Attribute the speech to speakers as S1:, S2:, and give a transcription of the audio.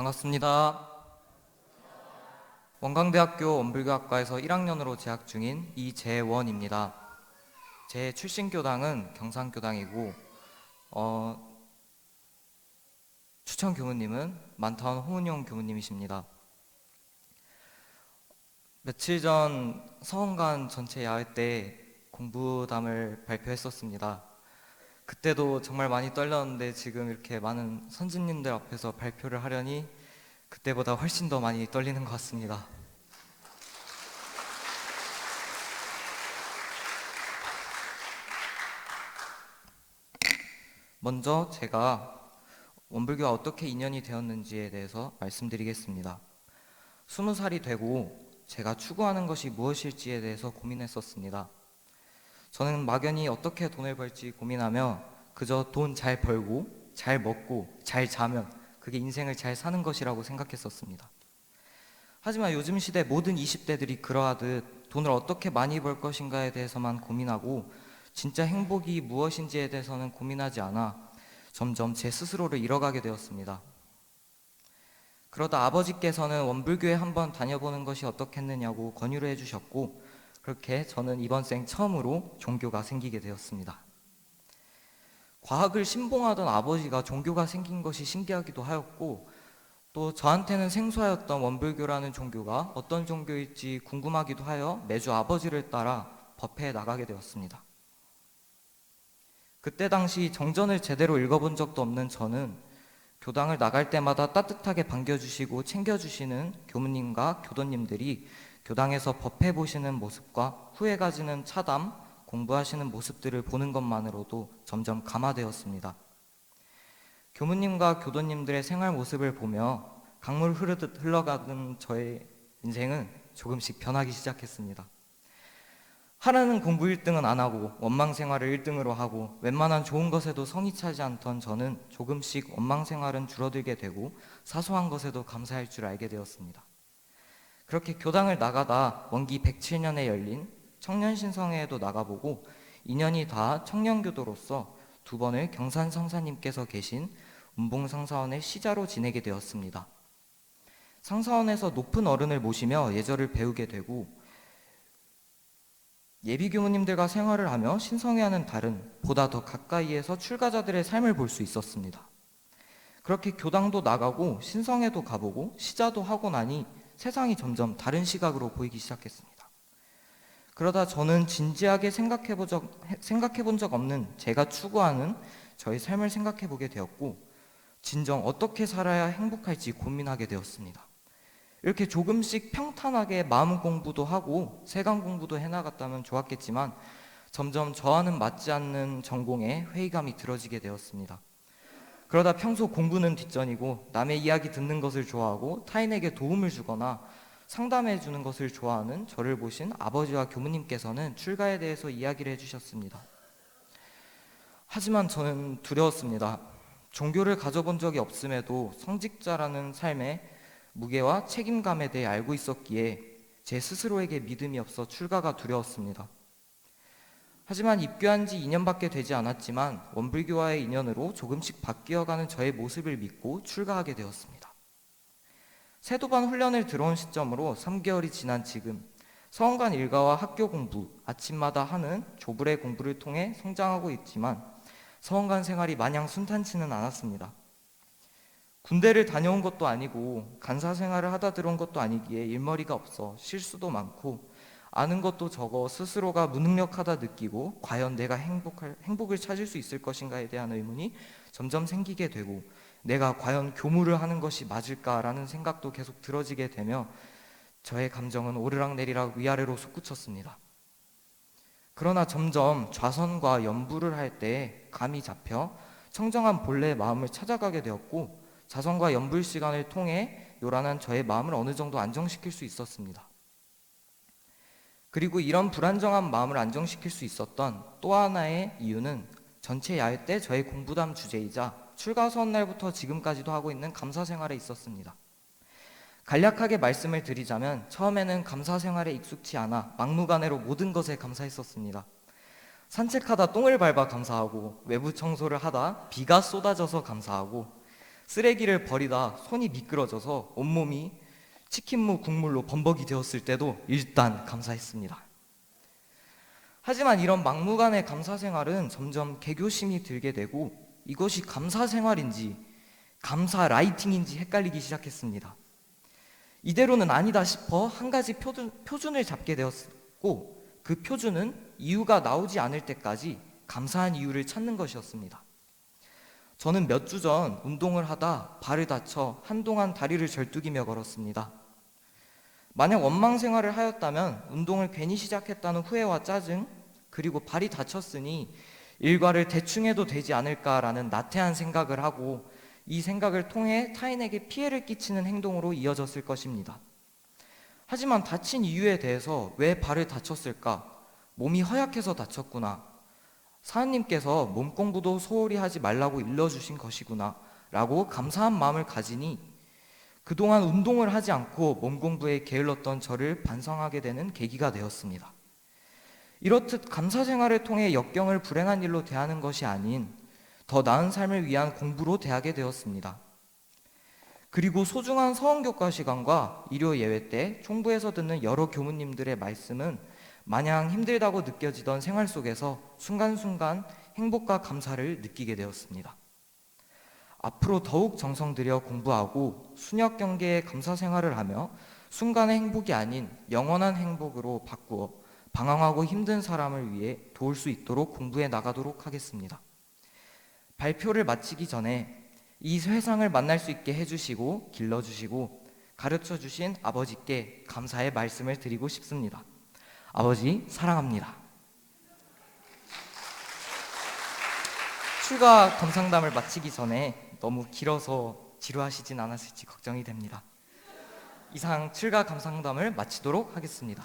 S1: 반갑습니다. 원광대학교 원불교학과에서 1학년으로 재학 중인 이재원입니다. 제 출신 교당은 경상교당이고 어, 추천 교무님은 만타원 홍은용 교무님이십니다. 며칠 전 서원관 전체 야외 때 공부담을 발표했었습니다. 그때도 정말 많이 떨렸는데 지금 이렇게 많은 선진님들 앞에서 발표를 하려니 그때보다 훨씬 더 많이 떨리는 것 같습니다. 먼저 제가 원불교와 어떻게 인연이 되었는지에 대해서 말씀드리겠습니다. 스무 살이 되고 제가 추구하는 것이 무엇일지에 대해서 고민했었습니다. 저는 막연히 어떻게 돈을 벌지 고민하며 그저 돈 잘 벌고 잘 먹고 잘 자면 그게 인생을 잘 사는 것이라고 생각했었습니다. 하지만 요즘 시대 모든 20대들이 그러하듯 돈을 어떻게 많이 벌 것인가에 대해서만 고민하고 진짜 행복이 무엇인지에 대해서는 고민하지 않아 점점 제 스스로를 잃어가게 되었습니다. 그러다 아버지께서는 원불교에 한번 다녀보는 것이 어떻겠느냐고 권유를 해주셨고 그렇게 저는 이번 생 처음으로 종교가 생기게 되었습니다. 과학을 신봉하던 아버지가 종교가 생긴 것이 신기하기도 하였고 또 저한테는 생소하였던 원불교라는 종교가 어떤 종교일지 궁금하기도 하여 매주 아버지를 따라 법회에 나가게 되었습니다. 그때 당시 정전을 제대로 읽어본 적도 없는 저는 교당을 나갈 때마다 따뜻하게 반겨주시고 챙겨주시는 교무님과 교도님들이 교당에서 법해 보시는 모습과 후에 가지는 차담, 공부하시는 모습들을 보는 것만으로도 점점 감화되었습니다. 교무님과 교도님들의 생활 모습을 보며 강물 흐르듯 흘러가는 저의 인생은 조금씩 변하기 시작했습니다. 하라는 공부 1등은 안 하고 원망 생활을 1등으로 하고 웬만한 좋은 것에도 성이 차지 않던 저는 조금씩 원망 생활은 줄어들게 되고 사소한 것에도 감사할 줄 알게 되었습니다. 그렇게 교당을 나가다 원기 107년에 열린 청년신성회에도 나가보고 인연이 다 청년교도로서 두 번을 경산 성사님께서 계신 운봉 상사원의 시자로 지내게 되었습니다. 상사원에서 높은 어른을 모시며 예절을 배우게 되고 예비 교무님들과 생활을 하며 신성회와는 다른 보다 더 가까이에서 출가자들의 삶을 볼 수 있었습니다. 그렇게 교당도 나가고 신성회도 가보고 시자도 하고 나니 세상이 점점 다른 시각으로 보이기 시작했습니다. 그러다 저는 진지하게 생각해 본 적, 없는 제가 추구하는 저의 삶을 생각해 보게 되었고, 진정 어떻게 살아야 행복할지 고민하게 되었습니다. 이렇게 조금씩 평탄하게 마음 공부도 하고 세관 공부도 해나갔다면 좋았겠지만 점점 저와는 맞지 않는 전공에 회의감이 들어지게 되었습니다. 그러다 평소 공부는 뒷전이고 남의 이야기 듣는 것을 좋아하고 타인에게 도움을 주거나 상담해 주는 것을 좋아하는 저를 보신 아버지와 교무님께서는 출가에 대해서 이야기를 해주셨습니다. 하지만 저는 두려웠습니다. 종교를 가져본 적이 없음에도 성직자라는 삶에 무게와 책임감에 대해 알고 있었기에 제 스스로에게 믿음이 없어 출가가 두려웠습니다. 하지만 입교한 지 2년밖에 되지 않았지만 원불교와의 인연으로 조금씩 바뀌어가는 저의 모습을 믿고 출가하게 되었습니다. 세도반 훈련을 들어온 시점으로 3개월이 지난 지금 서원관 일가와 학교 공부, 아침마다 하는 조불의 공부를 통해 성장하고 있지만 서원관 생활이 마냥 순탄치는 않았습니다. 군대를 다녀온 것도 아니고 간사 생활을 하다 들어온 것도 아니기에 일머리가 없어 실수도 많고 아는 것도 적어 스스로가 무능력하다 느끼고 과연 내가 행복할, 행복을 찾을 수 있을 것인가에 대한 의문이 점점 생기게 되고 내가 과연 교무를 하는 것이 맞을까라는 생각도 계속 들어지게 되며 저의 감정은 오르락내리락 위아래로 솟구쳤습니다. 그러나 점점 좌선과 연부를 할 때 감이 잡혀 청정한 본래의 마음을 찾아가게 되었고 자선과 연불 시간을 통해 요란한 저의 마음을 어느 정도 안정시킬 수 있었습니다. 그리고 이런 불안정한 마음을 안정시킬 수 있었던 또 하나의 이유는 전체 야외 때 저의 공부담 주제이자 출가 선 날부터 지금까지도 하고 있는 감사 생활에 있었습니다. 간략하게 말씀을 드리자면 처음에는 감사 생활에 익숙치 않아 막무가내로 모든 것에 감사했었습니다. 산책하다 똥을 밟아 감사하고 외부 청소를 하다 비가 쏟아져서 감사하고 쓰레기를 버리다 손이 미끄러져서 온몸이 치킨무 국물로 범벅이 되었을 때도 일단 감사했습니다. 하지만 이런 막무가내 감사 생활은 점점 개교심이 들게 되고 이것이 감사 생활인지 감사 라이팅인지 헷갈리기 시작했습니다. 이대로는 아니다 싶어 한 가지 표준, 표준을 잡게 되었고 그 표준은 이유가 나오지 않을 때까지 감사한 이유를 찾는 것이었습니다. 저는 몇 주 전 운동을 하다 발을 다쳐 한동안 다리를 절뚝이며 걸었습니다. 만약 원망 생활을 하였다면 운동을 괜히 시작했다는 후회와 짜증, 그리고 발이 다쳤으니 일과를 대충 해도 되지 않을까라는 나태한 생각을 하고 이 생각을 통해 타인에게 피해를 끼치는 행동으로 이어졌을 것입니다. 하지만 다친 이유에 대해서 왜 발을 다쳤을까? 몸이 허약해서 다쳤구나. 사장님께서 몸 공부도 소홀히 하지 말라고 일러주신 것이구나. 라고 감사한 마음을 가지니 그동안 운동을 하지 않고 몸 공부에 게을렀던 저를 반성하게 되는 계기가 되었습니다. 이렇듯 감사 생활을 통해 역경을 불행한 일로 대하는 것이 아닌 더 나은 삶을 위한 공부로 대하게 되었습니다. 그리고 소중한 서원교과 시간과 일요 예외 때 총부에서 듣는 여러 교무님들의 말씀은 마냥 힘들다고 느껴지던 생활 속에서 순간순간 행복과 감사를 느끼게 되었습니다. 앞으로 더욱 정성 들여 공부하고 순역 경계의 감사 생활을 하며 순간의 행복이 아닌 영원한 행복으로 바꾸어 방황하고 힘든 사람을 위해 도울 수 있도록 공부해 나가도록 하겠습니다. 발표를 마치기 전에 이 세상을 만날 수 있게 해주시고 길러주시고 가르쳐 주신 아버지께 감사의 말씀을 드리고 싶습니다. 아버지 사랑합니다. 출가 감상담을 마치기 전에 너무 길어서 지루하시진 않았을지 걱정이 됩니다. 이상 출가 감상담을 마치도록 하겠습니다.